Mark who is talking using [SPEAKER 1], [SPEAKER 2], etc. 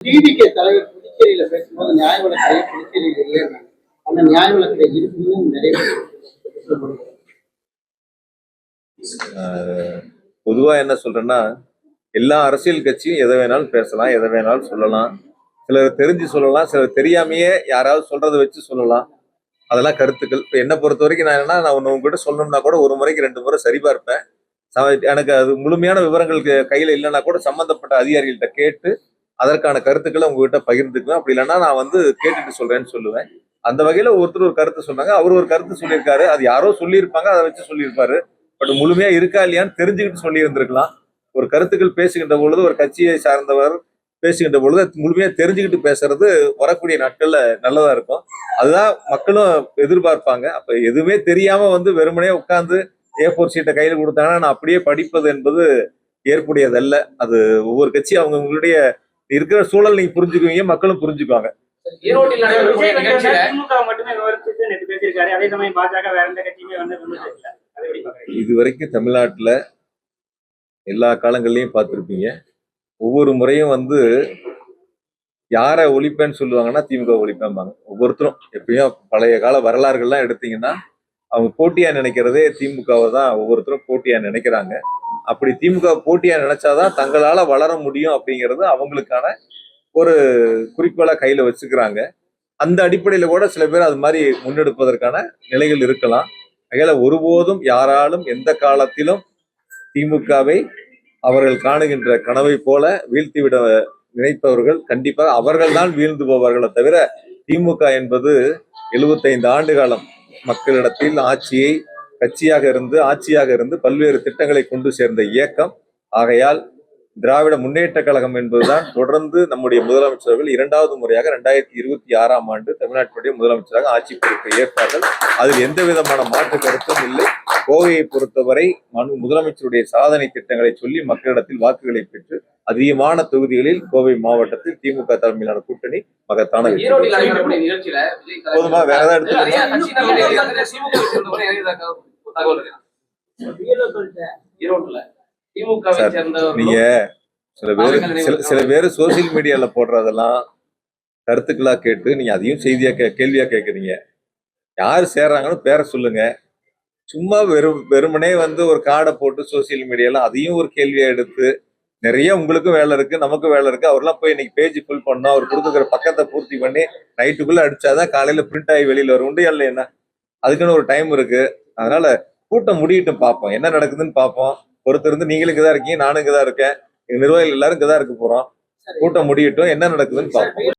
[SPEAKER 1] TVK தலைவர் புதுச்சேரியில பேசும்போது நியாய விளக்கடைய புதுச்சேரியில் இல்லைன்னாங்க அந்த நியாய விளக்கடைய இருக்குன்னு நிறைய
[SPEAKER 2] பொதுவா என்ன சொல்றேன்னா எல்லா அரசியல் கட்சியும் எதை வேணாலும் பேசலாம் எதை வேணாலும் சொல்லலாம். சிலர் தெரிஞ்சு சொல்லலாம் சிலர் தெரியாமையே யாராவது சொல்றதை வச்சு சொல்லலாம். அதெல்லாம் கருத்துக்கள். இப்போ என்னை பொறுத்த வரைக்கும் நான் என்ன நான் ஒன்று உங்ககிட்ட சொல்லணும்னா கூட ஒரு முறைக்கு ரெண்டு முறை சரிபார்ப்பேன் ச- எனக்கு அது முழுமையான விவரங்கள் கையில் இல்லைன்னா கூட சம்மந்தப்பட்ட அதிகாரிகள்கிட்ட கேட்டு அதற்கான கருத்துக்களை உங்ககிட்ட பகிர்ந்துக்குவேன். அப்படி இல்லைன்னா நான் வந்து கேட்டுட்டு சொல்றேன்னு சொல்லுவேன். அந்த வகையில ஒருத்தர் ஒரு கருத்து சொன்னாங்க. அவர் ஒரு கருத்து சொல்லியிருக்காரு. அது யாரோ சொல்லியிருப்பாங்க. அதை வச்சு சொல்லியிருப்பாரு. பட் முழுமையா இருக்கா இல்லையான்னு தெரிஞ்சுக்கிட்டு சொல்லி இருந்திருக்கலாம் ஒரு கருத்துக்கள் பேசுகின்ற பொழுது ஒரு கட்சியை சார்ந்தவர் பேசுகின்ற பொழுது முழுமையா தெரிஞ்சுக்கிட்டு பேசுறது வரக்கூடிய நாட்கள்ல நல்லதா இருக்கும். அதுதான் மக்களும் எதிர்பார்ப்பாங்க. அப்ப எதுவுமே தெரியாம வந்து வெறுமனே உட்காந்து ஏ ஃபோர் சீட்டை கையில் கொடுத்தாங்கன்னா நான் அப்படியே படிப்பது என்பது ஏற்புடையதல்ல. அது ஒவ்வொரு கட்சி அவங்கவுங்களுடைய இருக்கிற சூழல் நீங்க புரிஞ்சுக்குவீங்க மக்களும் புரிஞ்சுக்குவாங்க.
[SPEAKER 3] ஈரோட்டில் நடைபெறக்கூடிய
[SPEAKER 4] விஜய் வந்து
[SPEAKER 3] நிகழ்ச்சியில?
[SPEAKER 4] திமுக மட்டுமே விமர்சித்து நேற்று பேசியிருக்காரு அதே சமயம் பாஜக வேற எந்த கட்சியுமே வந்து விமர்சிக்கல. அதை எப்படி பாக்குறீங்க
[SPEAKER 2] இது வரைக்கும் தமிழ்நாட்டுல எல்லா காலங்கள்லயும் பார்த்திருப்பீங்க. ஒவ்வொரு முறையும் வந்து யாரை ஒழிப்பேன்னு சொல்லுவாங்கன்னா திமுக ஒழிப்பேன்பாங்க ஒவ்வொருத்தரும் எப்பயும் பழைய கால வரலாறுகள்லாம் எடுத்தீங்கன்னா அவங்க போட்டியா நினைக்கிறதே திமுகவை தான் ஒவ்வொருத்தரும் போட்டியா நினைக்கிறாங்க. அப்படி திமுக போட்டியா நினைச்சாதான் தங்களால வளர முடியும் அப்படிங்கிறது அவங்களுக்கான ஒரு குறிக்கோளா கையில வச்சுக்கிறாங்க. அந்த அடிப்படையில கூட சில பேர் அது மாதிரி முன்னெடுப்பதற்கான நிலைகள் இருக்கலாம். ஆகையால ஒருபோதும் யாராலும் எந்த காலத்திலும் திமுகவை அவர்கள் காணுகின்ற கனவை போல வீழ்த்திவிட நினைப்பவர்கள் கண்டிப்பாக அவர்கள் தான் வீழ்ந்து போவார்களே தவிர திமுக என்பது 75 ஆண்டு காலம் மக்களிடத்தில் ஆட்சியை கட்சியாக இருந்து ஆட்சியாக இருந்து பல்வேறு திட்டங்களை கொண்டு சேர்ந்த இயக்கம் ஆகையால் திராவிட முன்னேற்ற கழகம் என்பதுதான் தொடர்ந்து நம்முடைய முதலமைச்சர்கள் இரண்டாவது முறையாக ரெண்டாயிரத்தி இருபத்தி ஆறாம் ஆண்டு தமிழ்நாட்டுடைய முதலமைச்சராக ஆட்சி பொறுப்பை ஏற்பார்கள் அதில் எந்த விதமான மாற்று கருத்தும் இல்லை கோவையை பொறுத்தவரை மனு முதலமைச்சருடைய சாதனை திட்டங்களை சொல்லி மக்களிடத்தில் வாக்குகளை பெற்று அதிகமான தொகுதிகளில் கோவை மாவட்டத்தில் திமுக தலைமையிலான கூட்டணி மகத்தான போதுமா வேற ஏதாவது நீங்க சில பேர் சில சில பேர் சோசியல் மீடியால போடுறதெல்லாம் கருத்துக்களா கேட்டு நீங்க அதையும் செய்தியா கே கேள்வியா கேக்குறீங்க. யார் சேர்றாங்கன்னு பேரை சொல்லுங்க. சும்மா வெறும் வெறுமனே வந்து ஒரு கார்டை போட்டு சோசியல் மீடியால அதையும் ஒரு கேள்வியா எடுத்து நிறைய உங்களுக்கும் வேலை இருக்கு நமக்கும் வேலை இருக்கு. அவர்லாம் போய் இன்னைக்கு பேஜ் ஃபில் பண்ணோம் அவர் கொடுத்துக்கிற பக்கத்தை பூர்த்தி பண்ணி நைட்டுக்குள்ள அடிச்சாதான் காலையில பிரிண்ட் ஆகி வெளியில வரும் உண்டு இல்லை என்ன? அதுக்குன்னு ஒரு டைம் இருக்கு. அதனால கூட்டம் முடியட்டும் பார்ப்போம். என்ன நடக்குதுன்னு பார்ப்போம். ஒருத்தர் இருந்து நீங்களும் இங்கதான் இருக்கீங்க நானும் இங்கதான் இருக்கேன். எங்க நிர்வாகிகள் எல்லாரும் இங்கதான் இருக்க போறோம். கூட்டம் முடியட்டும். என்ன நடக்குதுன்னு பார்ப்போம்.